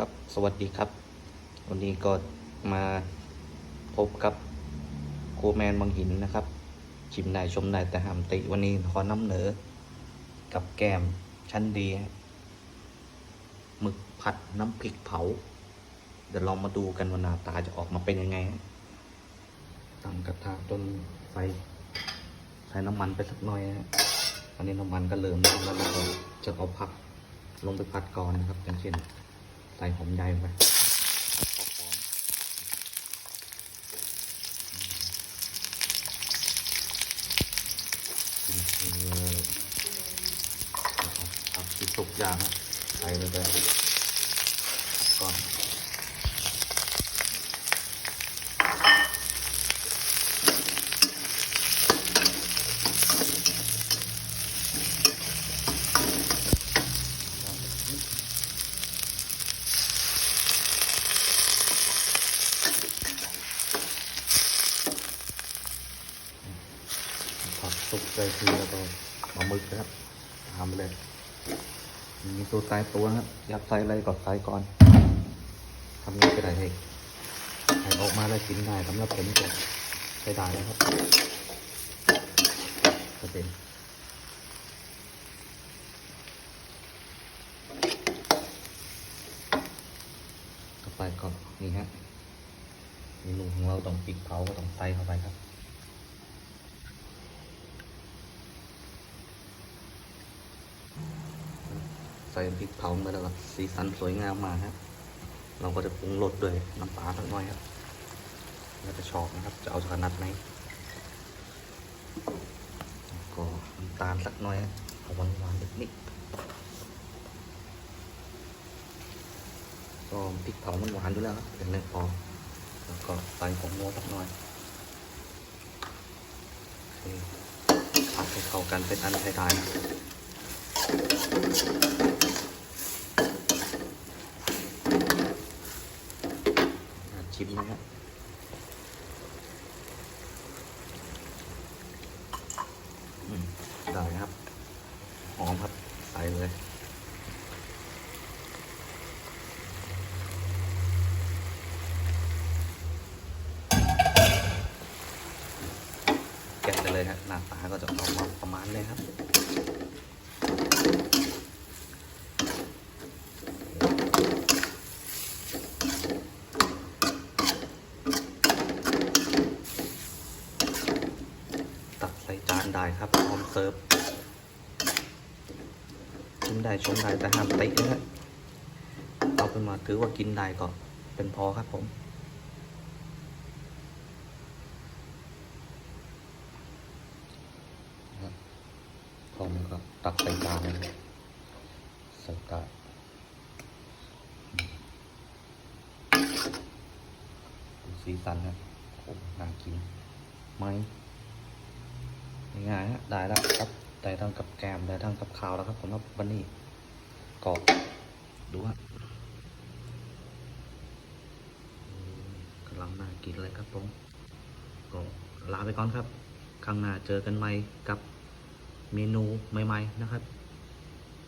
ครับ สวัสดีครับ วันนี้ก็มาพบกับโกแมนบางหินนะครับ ชิมได้ชมได้แต่หามติ วันนี้ขอนำเหนอ กับแกมชั้นดีหมึกผัดน้ำพริกเผา เดี๋ยวลองมาดูกันว่าหน้าตาจะออกมาเป็นยังไงตั้งกระทะจนไฟใส่น้ำมันไปสักหน่อยนะฮะอันนี้น้ำมันก็เริ่มแล้วเราจะเอาผักลงไปผัดก่อนนะครับอย่างเช่น ใส่หอมใหญ่ไปหอมกินเออผักที่สุกอย่างใส่ลยไปก่อน ผักสุกใจทีแล้วก็มามึกนะครับทำไปเลย มีตัวตายตัวนะครับอยากใส่อะไรก็ใส่ก่อนทำยังไงก็ได้ให้ให้ออกมาแล้วกินได้สำหรับผมก็ใช้ได้นะครับก็เป็นต่อไปก็นี่ฮะเมนูของเราต้องปิกเผาก็ต้องใส่เข้าไปครับ ใส่พริกเผาไปแล้วครับสีสันสวยงามมาครับ เราก็จะปรุงรสด้วยน้ำปลาสักหน่อยครับ แล้วจะชอบนะครับ จะเอาขนาดไหนก็น้ำตาลสักหน่อยเอาหวานหวานนิดๆก็พริกเผามันหวานอยู่แล้วครับเป็นเรื่องพอ แล้วก็ใส่ผงโมสักหน่อยผัดให้เข้ากันเป็นอันใช้ได้นะ อะ ชิมนะครับได้ครับ หอมครับ ใส่เลยแกะไปเลยครับหน้าตาก็จะออกมาประมาณนี้ครับ ตักใส่จานได้ครับพร้อมเสิร์ฟชิมได้ชมได้แต่ห้ามตินะฮะเอาเป็นมาถือว่ากินได้ก็เป็นพอครับผมพร้อมก็ตักใส่จานใส่กาดูสีสันครับโอ้น่ากินไหม ฮะได้แล้วครับได้ทั้งกับแกมได้ทั้งกับข้าวแล้วครับผมว่าวันนี้กรอบดูฮะกำลังน่ากินเลยครับผมก็ลาไปก่อนครับ ครั้งหน้าเจอกันใหม่กับเมนูใหม่ ๆ นะครับ